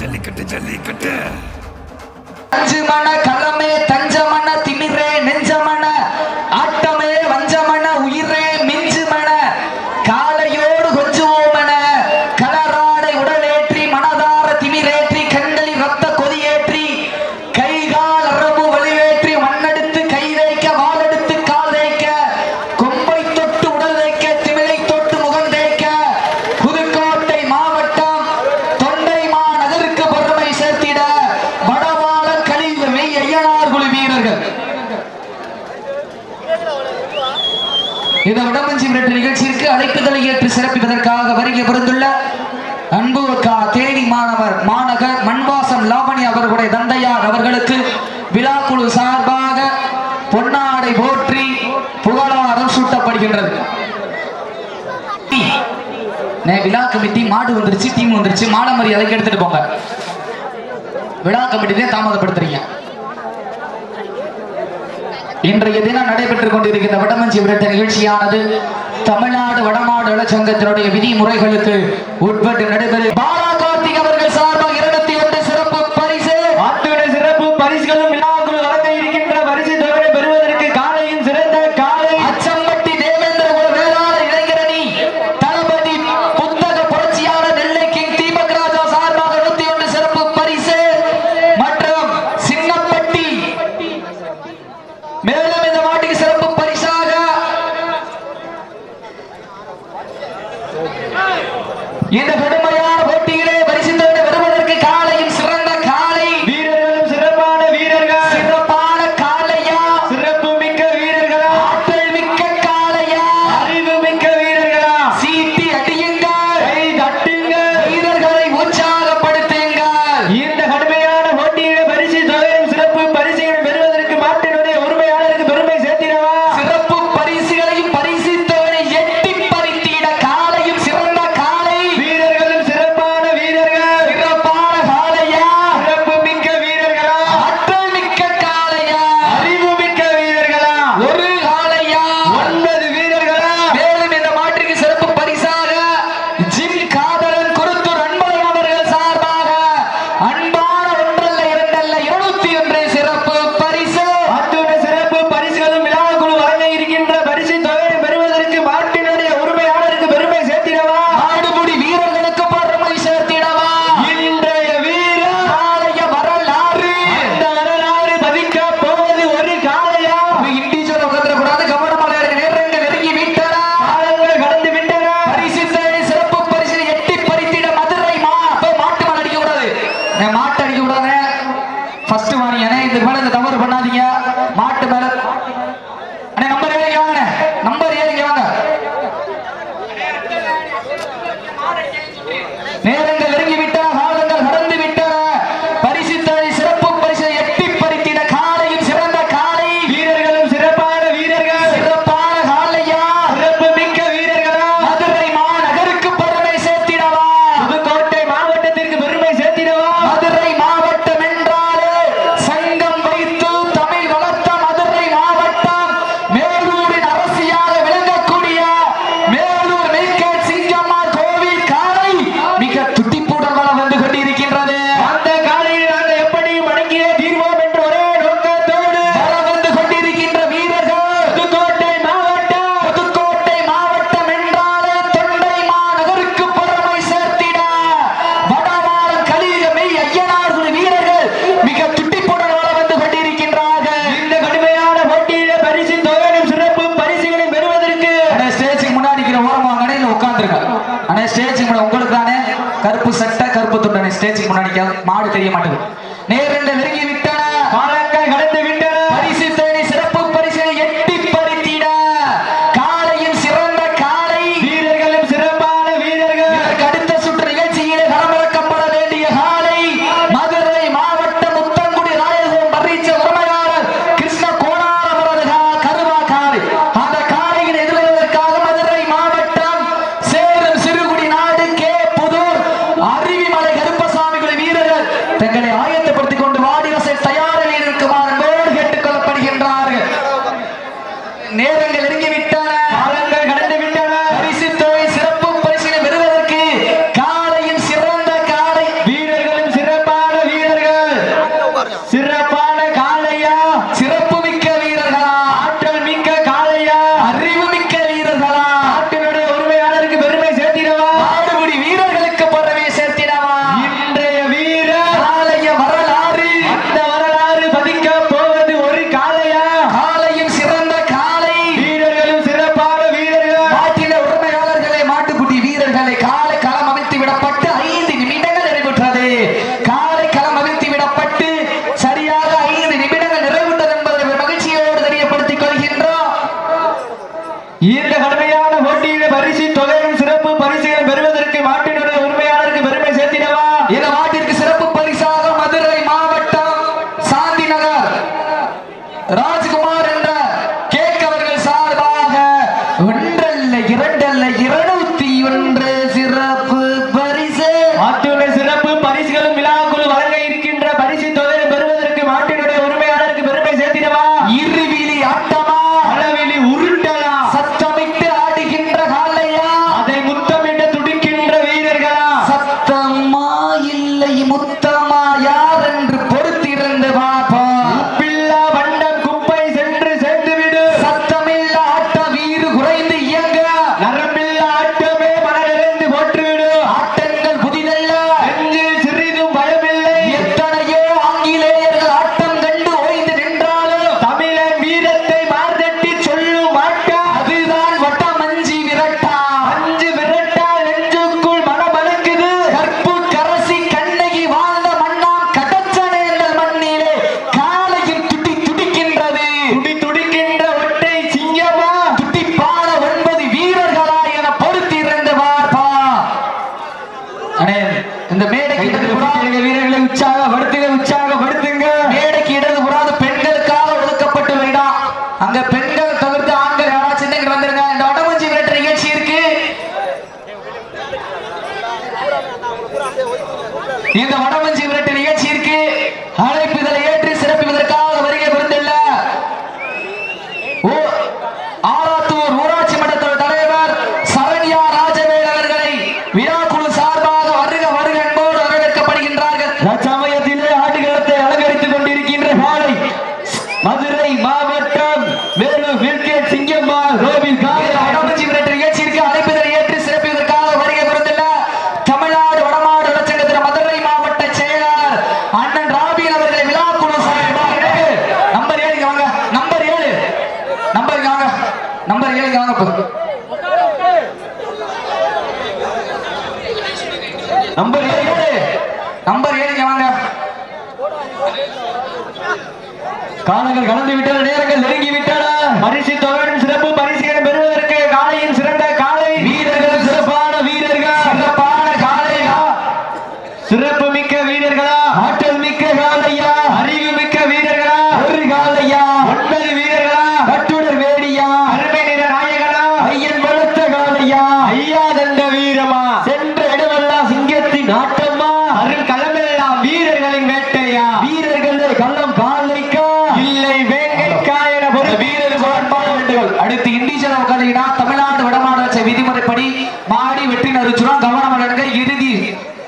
ஜல்லிக்கட்டு ஜல்லிக்கட்டு. அஞ்சு மண களமே நிகழ்ச்சிக்கு அழைப்புதலை ஏற்று சிறப்பிப்பதற்காக வருகை புரிந்துள்ள அன்பு தேனி மாணவர் மாநகர் மண்வாசம் லாவணி அவர்களுடைய தந்தையார் அவர்களுக்கு விழா குழு சார்பாக பொன்னாடை போற்றி புகழாரம் சூட்டப்படுகின்றது. விழா கமிட்டி மாடு வந்துருச்சு டீம் வந்துருச்சு மாலை மரியாதைக்கு எடுத்துட்டு போங்க. விழா கமிட்டியே தாமதப்படுத்துறீங்க. இன்றைய தினம் நடைபெற்றுக் கொண்டிருக்கின்ற வடமஞ்சி விரட்ட நிகழ்ச்சியானது தமிழ்நாடு வடநாடு சங்கத்தினுடைய விதிமுறைகளுக்கு உட்பட்டு நடைபெறும். பாராக சமைக்காது மாடு தெரிய மாட்டேங்குது. இந்த வடமஞ்சி விரட்டு நிகழ்ச்சி காலங்கள் கலந்து விட்டன நேரங்கள் நெருங்கி விட்டன. பரிசு தொகையுடன் சிறப்பு வேண்டுகோள் அடுத்து இண்டிஜுவல் உட்காந்தீங்கன்னா தமிழ்நாடு வடமாநில விதிமுறைப்படி மாடி வெற்றி நறுச்சிடும் கவனம் எடுங்க இறுதி.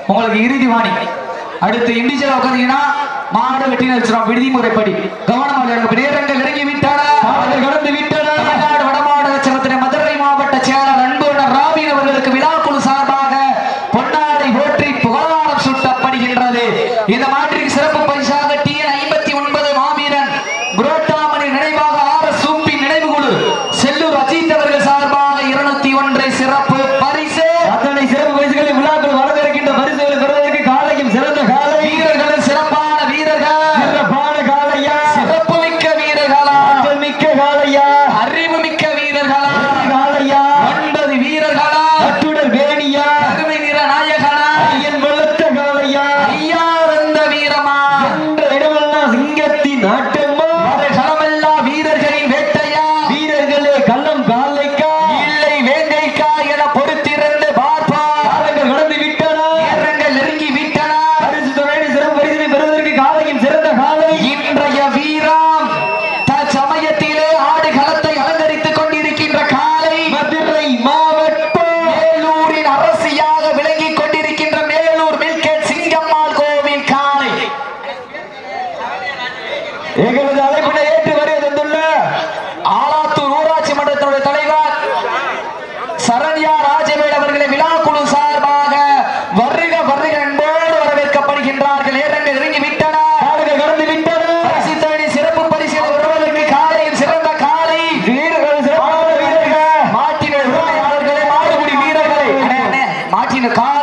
உங்களுக்கு இறுதி வாணி. அடுத்து இண்டிஜுவல் உட்காந்தீங்கன்னா மாடு வெட்டி நறுச்சிடும் விடுதிமுறைப்படி கவனம் எடுங்க நேரங்கள் நெருங்கி விட்டாரா கடந்து விட்டார்? சென்ற இடமெல்லாம் சிங்கத்தின் நாட்டு கால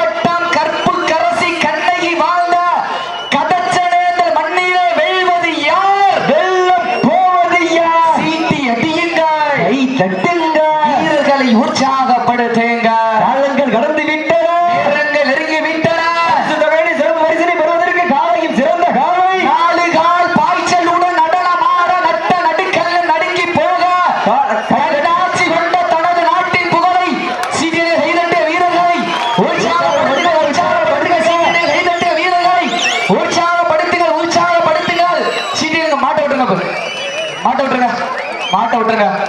சிறப்பு